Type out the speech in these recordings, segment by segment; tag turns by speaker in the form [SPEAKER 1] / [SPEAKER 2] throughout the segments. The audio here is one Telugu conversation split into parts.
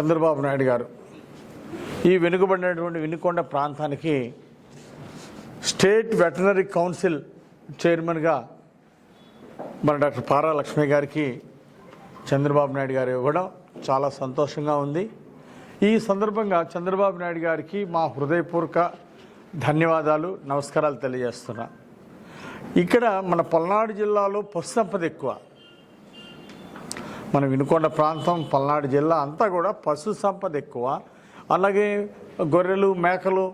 [SPEAKER 1] చంద్రబాబు నాయుడు గారు. ఈ వెనుకబడినటువంటి వినుకొండ ప్రాంతానికి స్టేట్ వెటనరీ కౌన్సిల్ చైర్మన్గా మన డాక్టర్ పారా లక్ష్మి గారికి చంద్రబాబు నాయుడు గారు ఇవ్వడం చాలా సంతోషంగా ఉంది. ఈ సందర్భంగా చంద్రబాబు నాయుడు గారికి మా హృదయపూర్వక ధన్యవాదాలు నమస్కారాలు తెలియజేస్తున్నా. ఇక్కడ మన పల్నాడు జిల్లాలో పశు సంపద ఎక్కువ. మన వినుకొండ ప్రాంతం పల్నాడు జిల్లా అంతా కూడా పశు సంపద ఎక్కువ. అలాగే గొర్రెలు మేకలు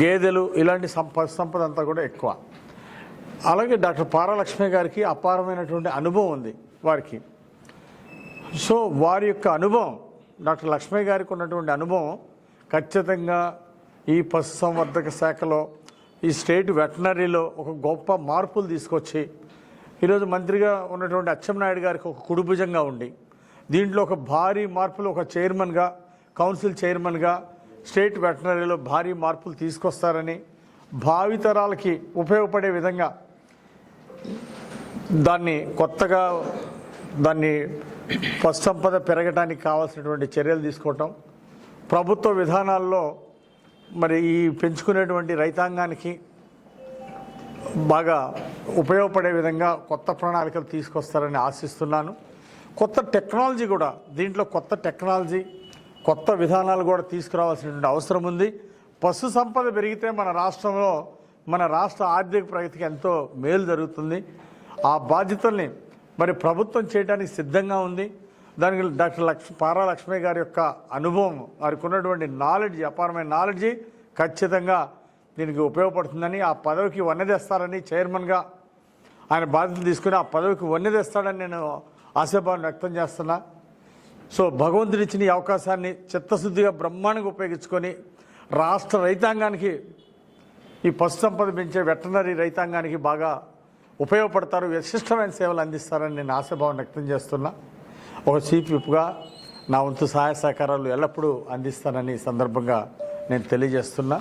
[SPEAKER 1] గేదెలు ఇలాంటి సం పశు సంపద అంతా కూడా ఎక్కువ. అలాగే డాక్టర్ పారాలక్ష్మి గారికి అపారమైనటువంటి అనుభవం ఉంది వారికి. సో వారి యొక్క అనుభవం డాక్టర్ లక్ష్మి గారికి ఉన్నటువంటి అనుభవం ఖచ్చితంగా ఈ పశుసంవర్ధక శాఖలో ఈ స్టేట్ వెటనరీలో ఒక గొప్ప మార్పులు తీసుకొచ్చి ఈరోజు మంత్రిగా ఉన్నటువంటి అచ్చెన్నాయుడు గారికి ఒక కుడిభుజంగా ఉండి దీంట్లో ఒక భారీ మార్పులు ఒక చైర్మన్గా కౌన్సిల్ చైర్మన్గా స్టేట్ వెటనరీలో భారీ మార్పులు తీసుకొస్తారని భావితరాలకి ఉపయోగపడే విధంగా దాన్ని కొత్తగా దాన్ని పశు సంపద పెరగడానికి కావాల్సినటువంటి చర్యలు తీసుకోవటం ప్రభుత్వ విధానాల్లో మరి ఈ పెంచుకునేటువంటి రైతాంగానికి బాగా ఉపయోగపడే విధంగా కొత్త ప్రణాళికలు తీసుకొస్తారని ఆశిస్తున్నాను. కొత్త టెక్నాలజీ కూడా దీంట్లో కొత్త టెక్నాలజీ కొత్త విధానాలు కూడా తీసుకురావాల్సినటువంటి అవసరం ఉంది. పశు సంపద పెరిగితే మన రాష్ట్రంలో మన రాష్ట్ర ఆర్థిక ప్రగతికి ఎంతో మేలు జరుగుతుంది. ఆ బాధ్యతల్ని మరి ప్రభుత్వం చేయడానికి సిద్ధంగా ఉంది. దానికి డాక్టర్ లక్ష్ పారా లక్ష్మయ్య గారి యొక్క అనుభవం వారికి ఉన్నటువంటి నాలెడ్జ్ అపారమైన నాలెడ్జి ఖచ్చితంగా దీనికి ఉపయోగపడుతుందని ఆ పదవికి వన్నదేస్తారని చైర్మన్గా ఆయన బాధ్యతలు తీసుకుని ఆ పదవికి వన్నెదేస్తాడని నేను ఆశాభావం వ్యక్తం చేస్తున్నా. సో భగవంతుడి ఇచ్చిన ఈ అవకాశాన్ని చిత్తశుద్ధిగా బ్రహ్మాండంగా ఉపయోగించుకొని రాష్ట్ర రైతాంగానికి ఈ పశు సంపద పెంచే వెటనరీ రైతాంగానికి బాగా ఉపయోగపడతారు విశిష్టమైన సేవలు అందిస్తారని నేను ఆశాభావం వ్యక్తం చేస్తున్నా. ఒక చీఫ్ విప్గా నా వంతు సహాయ సహకారాలు ఎల్లప్పుడూ అందిస్తానని సందర్భంగా నేను తెలియజేస్తున్నా.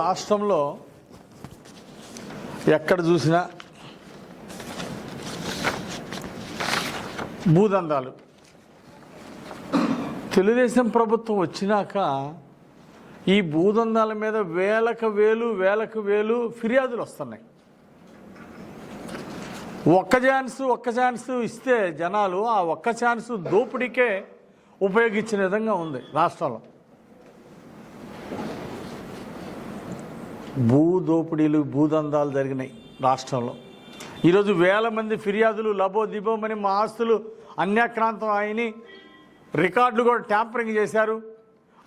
[SPEAKER 1] రాష్ట్రంలో ఎక్కడ చూసినా భూదందాలు. తెలుగుదేశం ప్రభుత్వం వచ్చినాక ఈ భూదందాల మీద వేలకు వేలు వేలకు వేలు ఫిర్యాదులు వస్తున్నాయి. ఒక్క ఛాన్స్ ఒక్క ఛాన్స్ ఇస్తే జనాలు ఆ ఒక్క ఛాన్స్ దోపిడీకే ఉపయోగించిన విధంగా ఉంది రాష్ట్రంలో. భూ దోపిడీలు భూదందాలు జరిగినాయి రాష్ట్రంలో. ఈరోజు వేల మంది ఫిర్యాదులు లబో దిబోమని మా ఆస్తులు అన్యాక్రాంతం అయిని రికార్డులు కూడా ట్యాంపరింగ్ చేశారు.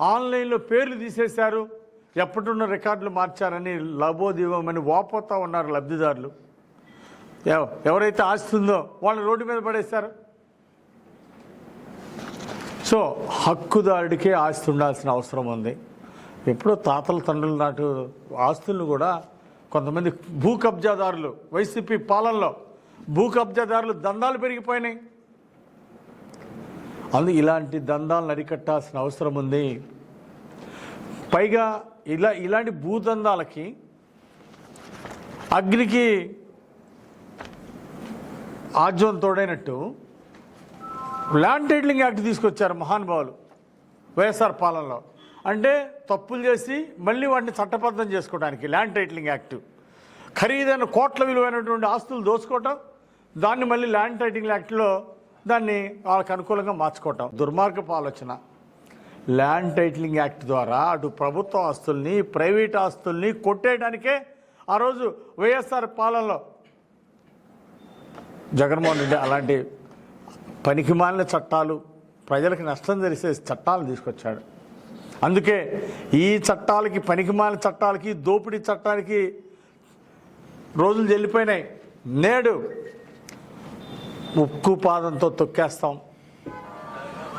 [SPEAKER 1] ఆన్లైన్లో పేర్లు తీసేశారు. ఎప్పటిన్న రికార్డులు మార్చారని లబో వాపోతా ఉన్నారు లబ్ధిదారులు. ఎవరైతే ఆస్తి ఉందో వాళ్ళని రోడ్డు మీద పడేశారు. సో హక్కుదారుడికే ఆస్తి ఉండాల్సిన అవసరం ఉంది. ఎప్పుడో తాతల తండ్రుల నాటు ఆస్తులను కూడా కొంతమంది భూ కబ్జాదారులు వైసీపీ పాలనలో భూ కబ్జాదారులు దందాలు పెరిగిపోయినాయి. అందు ఇలాంటి దందాలను అరికట్టాల్సిన అవసరం ఉంది. పైగా ఇలా ఇలాంటి భూదందాలకి అగ్నికి ఆజ్యం తోడైనట్టు ల్యాండ్ టైటిలింగ్ యాక్ట్ తీసుకొచ్చారు మహానుభావులు వైఎస్ఆర్ పాలనలో. అంటే తప్పులు చేసి మళ్ళీ వాటిని చట్టబద్ధం చేసుకోవడానికి ల్యాండ్ టైటిలింగ్ యాక్ట్. ఖరీదైన కోట్ల విలువైనటువంటి ఆస్తులు దోచుకోవటం దాన్ని మళ్ళీ ల్యాండ్ టైటిలింగ్ యాక్ట్లో దాన్ని వాళ్ళకి అనుకూలంగా మార్చుకోవటం. దుర్మార్గపు ఆలోచన. ల్యాండ్ టైటిలింగ్ యాక్ట్ ద్వారా అటు ప్రభుత్వ ఆస్తుల్ని ప్రైవేట్ ఆస్తుల్ని కొట్టేయడానికే ఆ రోజు వైఎస్ఆర్ పాలనలో జగన్మోహన్ రెడ్డి అలాంటి పనికిమాలిన చట్టాలు ప్రజలకు నష్టం జరిసే చట్టాలను తీసుకొచ్చాడు. అందుకే ఈ చట్టాలకి పనికిమాలిన చట్టాలకి దోపిడీ చట్టాలకి రోజులు చెల్లిపోయినాయి నేడు ఉక్కు పాదంతో తొక్కేస్తాం.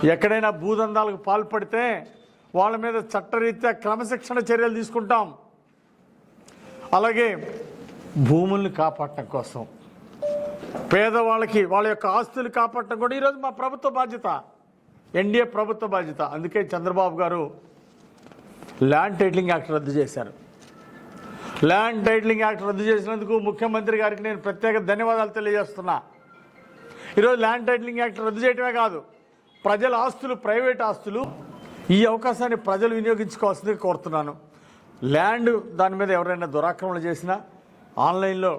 [SPEAKER 1] ఎక్కడైనా భూదందాలకు పాల్పడితే వాళ్ళ మీద చట్టరీత్యా క్రమశిక్షణ చర్యలు తీసుకుంటాం. అలాగే భూముల్ని కాపాడటం కోసం. పేదవాళ్ళకి వాళ్ళ యొక్క ఆస్తులు కాపాడటం కూడా ఈరోజు మా ప్రభుత్వ బాధ్యత. ఎన్డీఏ ప్రభుత్వ బాధ్యత. అందుకే చంద్రబాబు గారు ల్యాండ్ టైటిలింగ్ యాక్ట్ రద్దు చేశారు. ల్యాండ్ టైటిలింగ్ యాక్ట్ రద్దు చేసినందుకు ముఖ్యమంత్రి గారికి నేను ప్రత్యేక ధన్యవాదాలు తెలియజేస్తున్నా. ఈరోజు ల్యాండ్ టైటిలింగ్ యాక్ట్ రద్దు చేయటమే కాదు ప్రజల ఆస్తులు ప్రైవేట్ ఆస్తులు ఈ అవకాశాన్ని ప్రజలు వినియోగించుకోవాల్సిందిగా కోరుతున్నాను. ల్యాండ్ దాని మీద ఎవరైనా దురాక్రమణ చేసినా ఆన్లైన్లో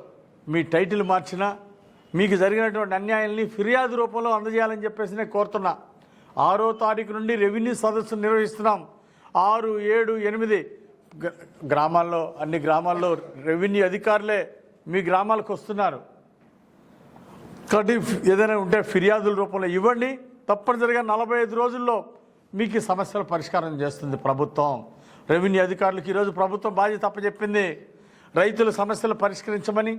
[SPEAKER 1] మీ టైటిల్ మార్చినా మీకు జరిగినటువంటి అన్యాయాల్ని ఫిర్యాదు రూపంలో అందజేయాలని చెప్పేసి నేను కోరుతున్నా. ఆరో తారీఖు నుండి రెవెన్యూ సదస్సు నిర్వహిస్తున్నాం. ఆరు ఏడు ఎనిమిది గ్రామాల్లో అన్ని గ్రామాల్లో రెవెన్యూ అధికారులే మీ గ్రామాలకు వస్తున్నారు. కాబట్టి ఏదైనా ఉంటే ఫిర్యాదుల రూపంలో ఇవ్వండి. తప్పనిసరిగా నలభై ఐదు రోజుల్లో మీకు ఈ సమస్యల పరిష్కారం చేస్తుంది ప్రభుత్వం. రెవెన్యూ అధికారులకు ఈరోజు ప్రభుత్వం బాధ్యత అప్పచెప్పింది. రైతుల సమస్యలు పరిష్కరించమని.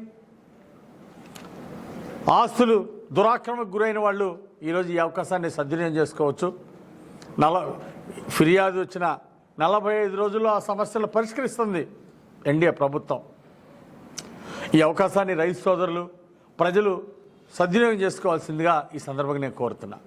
[SPEAKER 1] ఆస్తులు దురాక్రమకు గురైన వాళ్ళు ఈరోజు ఈ అవకాశాన్ని సద్వినియోగం చేసుకోవచ్చు. నల ఫిర్యాదు వచ్చిన నలభై ఐదు రోజుల్లో ఆ సమస్యలు పరిష్కరిస్తుంది ఎన్డీఏ ప్రభుత్వం. ఈ అవకాశాన్ని రైతు సోదరులు ప్రజలు సద్వినియోగం చేసుకోవాల్సిందిగా ఈ సందర్భంగా నేను కోరుతున్నా.